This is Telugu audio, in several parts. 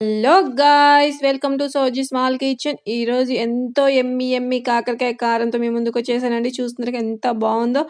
Hello guys welcome to Soji small kitchen. ఈరోజు ఎంతో ఎమ్మి ఎమ్మి కాకరకాయ కారంతో మీ ముందుకు వచ్చేసానండి. చూస్తున్నారు ఎంత బాగుందో.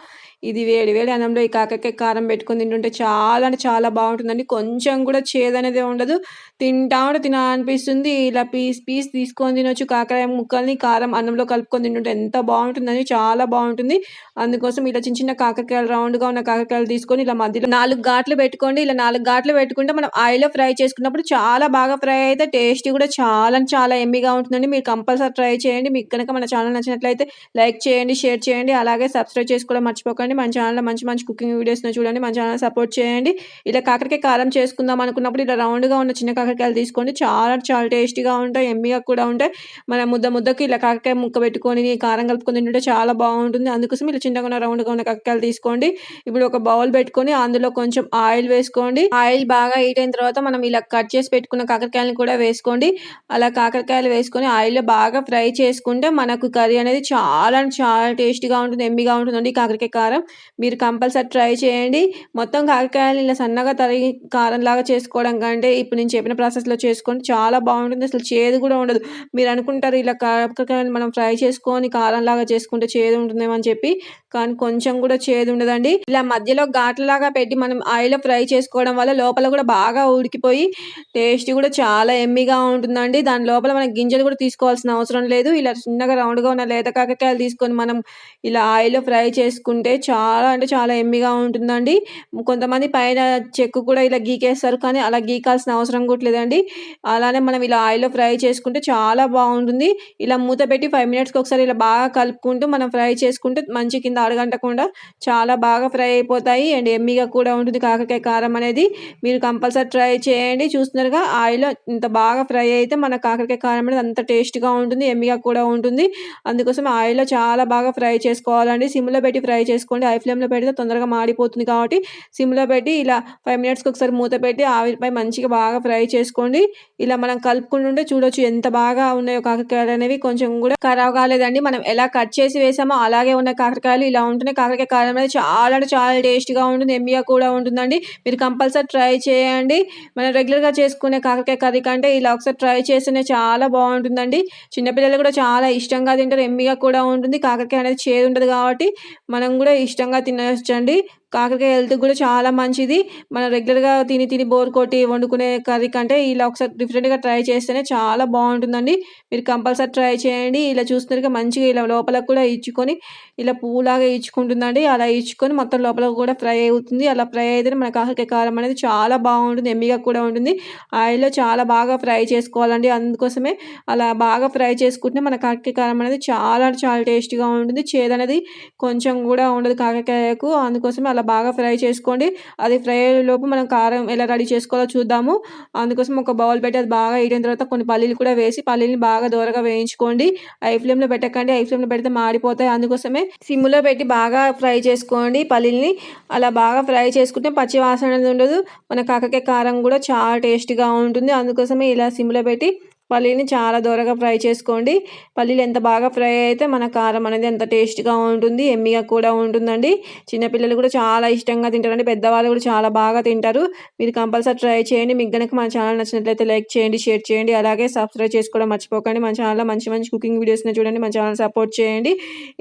ఇది వేడి వేడి అన్నంలో ఈ కాకరకాయ కారం పెట్టుకొని తింటుంటే చాలా అంటే చాలా బాగుంటుందండి. కొంచెం కూడా చేదనేది ఉండదు. తింటా ఉంటే తినాలనిపిస్తుంది ఇలా పీస్ పీస్ తీసుకొని తినొచ్చు. కాకరకాయ ముక్కల్ని కారం అన్నంలో కలుపుకొని తింటుంటే ఎంత బాగుంటుందని చాలా బాగుంటుంది. అందుకోసం ఇలా చిన్న చిన్న కాకరకాయలు రౌండ్గా ఉన్న కాకరకాయలు తీసుకొని ఇలా మధ్యలో నాలుగు ఘాట్లు పెట్టుకోండి. ఇలా నాలుగు ఘాట్లు పెట్టుకుంటే మనం ఆయిల్లో ఫ్రై చేసుకున్నప్పుడు చాలా బాగా ఫ్రై అయితే టేస్ట్ కూడా చాలా చాలా ఎమ్మిగా ఉంటుందండి. మీరు కంపల్సరీ ట్రై చేయండి. మీకు కనుక మన ఛానల్ నచ్చినట్లయితే లైక్ చేయండి షేర్ చేయండి. అలాగే సబ్స్క్రైబ్ చేసుకోవడం మర్చిపోకండి. మన ఛానల్లో మంచి మంచి కుకింగ్ వీడియోస్ని చూడండి మన ఛానల్ సపోర్ట్ చేయండి. ఇలా కాకరకాయ కారం చేసుకుందాం అనుకున్నప్పుడు ఇలా రౌండ్గా ఉన్న చిన్న కాకరకాయలు తీసుకోండి. చాలా చాలా టేస్టీగా ఉంటాయి ఎమ్మిగా కూడా ఉంటాయి. మన ముద్ద ముద్దకి ఇలా కాకరకాయ ముక్క పెట్టుకొని కారం కలుపుకొని తింటుంటే చాలా బాగుంటుంది. అందుకోసం ఇలా చిన్నగా ఉన్న రౌండ్గా ఉన్న కాకరకాయలు తీసుకోండి. ఇప్పుడు ఒక బౌల్ పెట్టుకొని అందులో కొంచెం ఆయిల్ వేసుకోండి. ఆయిల్ బాగా హీట్ అయిన తర్వాత మనం ఇలా కట్ చేసి పెట్టుకున్న కాకరకాయలను కూడా వేసుకోండి. అలా కాకరకాయలు వేసుకొని ఆయిల్లో బాగా ఫ్రై చేసుకుంటే మనకు కర్రీ అనేది చాలా చాలా టేస్టీగా ఉంటుంది ఎమ్మిగా ఉంటుందండి కాకరకాయ కారం. మీరు కంపల్సరీ ట్రై చేయండి. మొత్తం కాకరకాయలు ఇలా సన్నగా తరిగి కారం లాగా చేసుకోవడం కంటే ఇప్పుడు నేను చెప్పిన ప్రాసెస్లో చేసుకోండి చాలా బాగుంటుంది. అసలు చేదు కూడా ఉండదు. మీరు అనుకుంటారు ఇలా కాకరకాయలు మనం ఫ్రై చేసుకొని కారం లాగా చేసుకుంటే చేదు ఉంటుందేమో అని చెప్పి కానీ కొంచెం కూడా చేదు ఉండదండి. ఇలా మధ్యలో ఘాట్లలాగా పెట్టి మనం ఆయిల్లో ఫ్రై చేసుకోవడం వల్ల లోపల కూడా బాగా ఉడికిపోయి టేస్ట్ కూడా చాలా ఎమ్మిగా ఉంటుందండి. దాని లోపల మనం గింజలు కూడా తీసుకోవాల్సిన అవసరం లేదు. ఇలా చిన్నగా రౌండ్గా ఉన్న లేత కాకరకాయలు తీసుకొని మనం ఇలా ఆయిల్లో ఫ్రై చేసుకుంటే చాలా అంటే చాలా ఎమ్మిగా ఉంటుందండి. కొంతమంది పైన చెక్కు కూడా ఇలా గీకేస్తారు కానీ అలా గీకాల్సిన అవసరం కూడా లేదండి. అలానే మనం ఇలా ఆయిల్లో ఫ్రై చేసుకుంటే చాలా బాగుంటుంది. ఇలా మూత పెట్టి ఫైవ్ మినిట్స్కి ఒకసారి ఇలా బాగా కలుపుకుంటూ మనం ఫ్రై చేసుకుంటే మంచి కింద అడగంటకుండా చాలా బాగా ఫ్రై అయిపోతాయి. అండ్ ఎమ్మిగా కూడా ఉంటుంది కాకరకాయ కారం అనేది. మీరు కంపల్సరీ ట్రై చేయండి. చూస్తున్నారుగా ఆయిల్లో ఇంత బాగా ఫ్రై అయితే మన కాకరకాయ కారం అనేది అంత టేస్ట్గా ఉంటుంది ఎమ్మిగా కూడా ఉంటుంది. అందుకోసం ఆయిల్లో చాలా బాగా ఫ్రై చేసుకోవాలండి. సిమ్లో పెట్టి ఫ్రై చేసుకోండి హై ఫ్లేమ్లో పెడితే తొందరగా మాడిపోతుంది కాబట్టి సిమ్లో పెట్టి ఇలా ఫైవ్ మినిట్స్కి ఒకసారి మూత పెట్టి ఆవిరిపై మంచిగా బాగా ఫ్రై చేసుకోండి. ఇలా మనం కలుపుకుంటుంటే చూడొచ్చు ఎంత బాగా ఉన్నాయో కాకరకాయలు అనేవి. కొంచెం కూడా ఖరాబ్ కాలేదండి. మనం ఎలా కట్ చేసి వేసామో అలాగే ఉన్న కాకరకాయలు ఇలా ఉంటున్నాయి. కాకరకాయ కారం అనేది చాలా అంటే చాలా టేస్ట్గా ఉంటుంది. ఎమ్మిగా కూడా ఉంటుందండి. మీరు కంపల్సరీ ట్రై చేయండి. మనం రెగ్యులర్గా చేసుకునే కాకరకాయ కర్రీ కంటే ఇలా ఒకసారి ట్రై చేస్తేనే చాలా బాగుంటుందండి. చిన్నపిల్లలు కూడా చాలా ఇష్టంగా తింటారు. ఎమ్మిగా కూడా ఉంటుంది. కాకరకాయ అనేది చేదు ఉంటుంది కాబట్టి మనం కూడా ఇష్టంగా తినవచ్చండి కాకరకాయ హెల్త్ కూడా చాలా మంచిది. మనం రెగ్యులర్గా తిని తిని బోర్ కొట్టి వండుకునే కర్రీ కంటే ఇలా ఒకసారి డిఫరెంట్గా ట్రై చేస్తేనే చాలా బాగుంటుందండి. మీరు కంపల్సరీ ట్రై చేయండి. ఇలా చూస్తున్నట్టుగా మంచిగా ఇలా లోపలకు కూడా ఇచ్చుకొని ఇలా పువ్వులాగా ఇచ్చుకుంటుందండి. అలా ఇచ్చుకొని మొత్తం లోపల కూడా ఫ్రై అవుతుంది. అలా ఫ్రై అయితే మన కాకరకాయ కారం అనేది చాలా బాగుంటుంది. ఎమ్మిగా కూడా ఉంటుంది. ఆయిల్లో చాలా బాగా ఫ్రై చేసుకోవాలండి. అందుకోసమే అలా బాగా ఫ్రై చేసుకుంటే మన కాకరకాయ కారం అనేది చాలా చాలా టేస్టీగా ఉంటుంది. చేదు అనేది కొంచెం కూడా ఉండదు కాకరకాయకు. అందుకోసమే అలా బాగా ఫ్రై చేసుకోండి. అది ఫ్రై లోపు మనం కారం ఎలా రెడీ చేసుకోవాలో చూద్దాము. అందుకోసం ఒక బౌల్ పెట్టి అది బాగా వేయడం తర్వాత కొన్ని పల్లీలు కూడా వేసి పల్లీని బాగా దూరగా వేయించుకోండి. ఐ ఫ్లేమ్లో పెట్టకండి. ఐ ఫ్లేమ్లో పెడితే మాడిపోతాయి. అందుకోసమే సిమ్లో పెట్టి బాగా ఫ్రై చేసుకోండి పల్లీలని. అలా బాగా ఫ్రై చేసుకుంటే పచ్చి వాసన అనేది ఉండదు. మన కాకకే కారం కూడా చాలా టేస్ట్గా ఉంటుంది. అందుకోసమే ఇలా సిమ్లో పెట్టి పల్లీని చాలా దూరగా ఫ్రై చేసుకోండి. పల్లీలు ఎంత బాగా ఫ్రై అయితే మన కారం అనేది ఎంత టేస్ట్గా ఉంటుంది ఎమ్మిగా కూడా ఉంటుందండి. చిన్నపిల్లలు కూడా చాలా ఇష్టంగా తింటారండి. పెద్దవాళ్ళు కూడా చాలా బాగా తింటారు. మీరు కంపల్సరీ ట్రై చేయండి. మీకు కనుక మన ఛానల్ నచ్చినట్లయితే లైక్ చేయండి షేర్ చేయండి. అలాగే సబ్స్క్రైబ్ చేసుకోవడం మర్చిపోకండి. మన ఛానల్లో మంచి మంచి కుకింగ్ వీడియోస్ని చూడండి. మన ఛానల్ సపోర్ట్ చేయండి.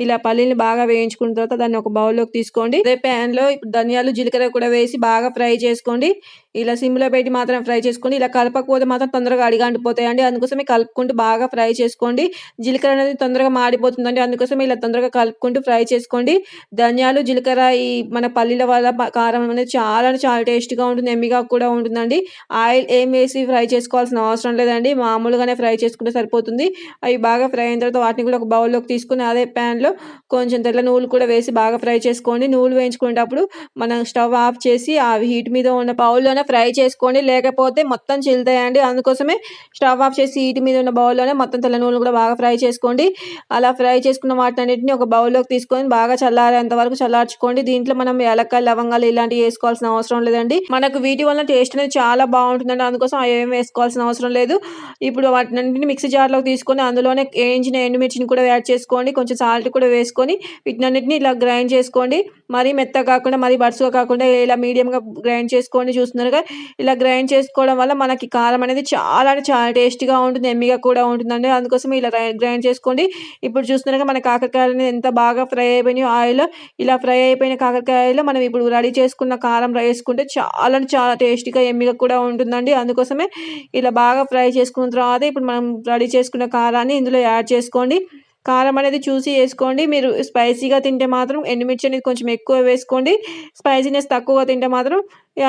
ఇలా పల్లీని బాగా వేయించుకున్న తర్వాత దాన్ని ఒక బౌల్లోకి తీసుకోండి. అదే ప్యాన్లో ధనియాలు జీలకర్ర కూడా వేసి బాగా ఫ్రై చేసుకోండి. ఇలా సిమ్లో పెట్టి మాత్రం ఫ్రై చేసుకోండి ఇలా కలపకపోతే మాత్రం తొందరగా అడిగాండిపోతాయండి. అందుకోసమే కలుపుకుంటూ బాగా ఫ్రై చేసుకోండి. జీలకర్ర అనేది తొందరగా మాడిపోతుందండి. అందుకోసం ఇలా తొందరగా కలుపుకుంటూ ఫ్రై చేసుకోండి. ధనియాలు జీలకర్ర ఈ మన పల్లీల వల్ల కారం అనేది చాలా చాలా టేస్ట్గా ఉంటుంది. ఎమ్మిగా కూడా ఉంటుందండి. ఆయిల్ ఏం వేసి ఫ్రై చేసుకోవాల్సిన అవసరం లేదండి. మామూలుగానే ఫ్రై చేసుకుంటే సరిపోతుంది. అవి బాగా ఫ్రై అయిన తర్వాత వాటిని కూడా ఒక బౌల్లోకి తీసుకుని అదే ప్యాన్లో కొంచెం తెల్ల నూలు కూడా వేసి బాగా ఫ్రై చేసుకోండి. నూలు వేయించుకునేటప్పుడు మనం స్టవ్ ఆఫ్ చేసి ఆ హీట్ మీద ఉన్న బౌల్లోనే ఫ్రై చేసుకోండి లేకపోతే మొత్తం చిల్లుతాయండి అందుకోసమే స్టవ్ ఆఫ్ చేసి హీట్ మీద ఉన్న బౌల్లోనే మొత్తం తెల్ల నూనెలు కూడా బాగా ఫ్రై చేసుకోండి. అలా ఫ్రై చేసుకున్న వాటినన్నింటినీ ఒక బౌల్లోకి తీసుకొని బాగా చల్లారేంత వరకు చల్లార్చుకోండి. దీంట్లో మనం ఏలక్కాయలు లవంగాలు ఇలాంటివి వేసుకోవాల్సిన అవసరం లేదండి. మనకు వీటి వల్ల టేస్ట్ అనేది చాలా బాగుంటుందండి. అందుకోసం అవి ఏం వేసుకోవాల్సిన అవసరం లేదు. ఇప్పుడు వాటినన్నింటిని మిక్సీ జార్లోకి తీసుకొని అందులోనే వేయించిన ఎండుమిర్చిని కూడా యాడ్ చేసుకోండి. కొంచెం సాల్ట్ కూడా వేసుకొని వీటినన్నింటినీ ఇలా గ్రైండ్ చేసుకోండి. మరీ మెత్తగా కాకుండా మరీ బరుసుగా కాకుండా ఇలా మీడియంగా గ్రైండ్ చేసుకోండి చూస్తున్నారు చూస్తున్నారుగా ఇలా గ్రైండ్ చేసుకోవడం వల్ల మనకి కారం అనేది చాలా అంటే చాలా టేస్టీగా ఉంటుంది ఎమ్మిగా కూడా ఉంటుందండి. అందుకోసం ఇలా గ్రైండ్ చేసుకోండి. ఇప్పుడు చూస్తున్నారుగా మన కాకరకాయలు అనేది ఎంత బాగా ఫ్రై అయిపోయినాయి ఆయిల్లో. ఇలా ఫ్రై అయిపోయిన కాకరకాయలో మనం ఇప్పుడు రెడీ చేసుకున్న కారం వేసుకుంటే చాలా చాలా టేస్టీగా ఎమ్మిగా కూడా ఉంటుందండి. అందుకోసమే ఇలా బాగా ఫ్రై చేసుకున్న తర్వాత ఇప్పుడు మనం రెడీ చేసుకున్న కారాన్ని ఇందులో యాడ్ చేసుకోండి. కారం అనేది చూసి వేసుకోండి. మీరు స్పైసీగా తింటే మాత్రం ఎండుమిర్చి అనేది కొంచెం ఎక్కువ వేసుకోండి. స్పైసీనెస్ తక్కువగా తింటే మాత్రం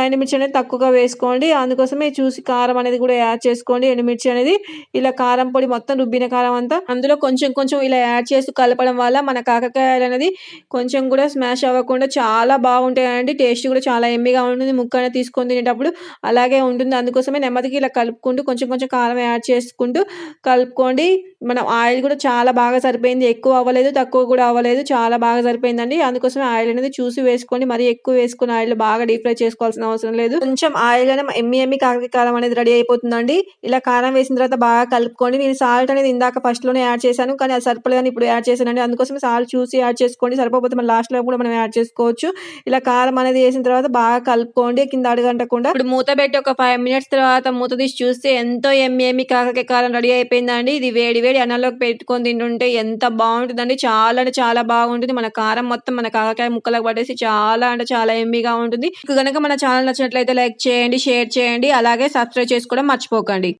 ఎండుమిర్చి అనేది తక్కువగా వేసుకోండి. అందుకోసమే చూసి కారం అనేది కూడా యాడ్ చేసుకోండి. ఎండుమిర్చి అనేది ఇలా కారం పొడి మొత్తం రుబ్బిన కారం అంతా అందులో కొంచెం కొంచెం ఇలా యాడ్ చేస్తూ కలపడం వల్ల మన కాకరకాయలు అనేది కొంచెం కూడా స్మాష్ అవ్వకుండా చాలా బాగుంటాయండి. టేస్ట్ కూడా చాలా ఎమ్మిగా ఉంటుంది. ముక్క అనేది తీసుకొని తినేటప్పుడు అలాగే ఉంటుంది. అందుకోసమే నెమ్మదికి ఇలా కలుపుకుంటూ కొంచెం కొంచెం కారం యాడ్ చేసుకుంటూ కలుపుకోండి. మనం ఆయిల్ కూడా చాలా బాగా సరిపోయింది. ఎక్కువ అవ్వలేదు తక్కువ కూడా అవ్వలేదు. చాలా బాగా సరిపోయిందండి. అందుకోసమే ఆయిల్ అనేది చూసి వేసుకోండి. మరి ఎక్కువ వేసుకుని ఆయిల్ బాగా డీప్ ఫ్రై చేసుకోవాల్సిన అవసరం లేదు. కొంచెం ఆయిల్ అనేది ఎమ్మి ఎమ్మి కారం అనేది రెడీ అయిపోతుందండి. ఇలా కారం వేసిన తర్వాత బాగా కలుపుకోండి. నేను సాల్ట్ అనేది ఇందాక ఫస్ట్లోనే యాడ్ చేశాను. కానీ అది సరిపోలేదని ఇప్పుడు యాడ్ చేశానండి. అందుకోసం సాల్ట్ చూసి యాడ్ చేసుకోండి. సరిపోతే మన లాస్ట్లో కూడా మనం యాడ్ చేసుకోవచ్చు. ఇలా కారం అనేది వేసిన తర్వాత బాగా కలుపుకోండి. కింద అడగంటకుండా. ఇప్పుడు మూత పెట్టి ఒక ఫైవ్ మినిట్స్ తర్వాత మూత తీసి చూస్తే ఎంతో ఎమ్మి ఎమ్మి కాకరకాయ కారం రెడీ అయిపోయిందండి. ఇది వేడి వేడి అన్నంలోకి పెట్టుకొని తింటుంటే ఎంత బాగుంటుందండి. చాలా అంటే చాలా బాగుంటుంది. మన కారం మొత్తం మన కాకరకాయ ముక్కలకు పట్టేసి చాలా అంటే చాలా ఎమ్మిగా ఉంటుంది. కనుక మన ఛానల్ నచ్చినట్లయితే లైక్ చేయండి షేర్ చేయండి అలాగే సబ్స్క్రైబ్ చేసుకోవడం మర్చిపోకండి.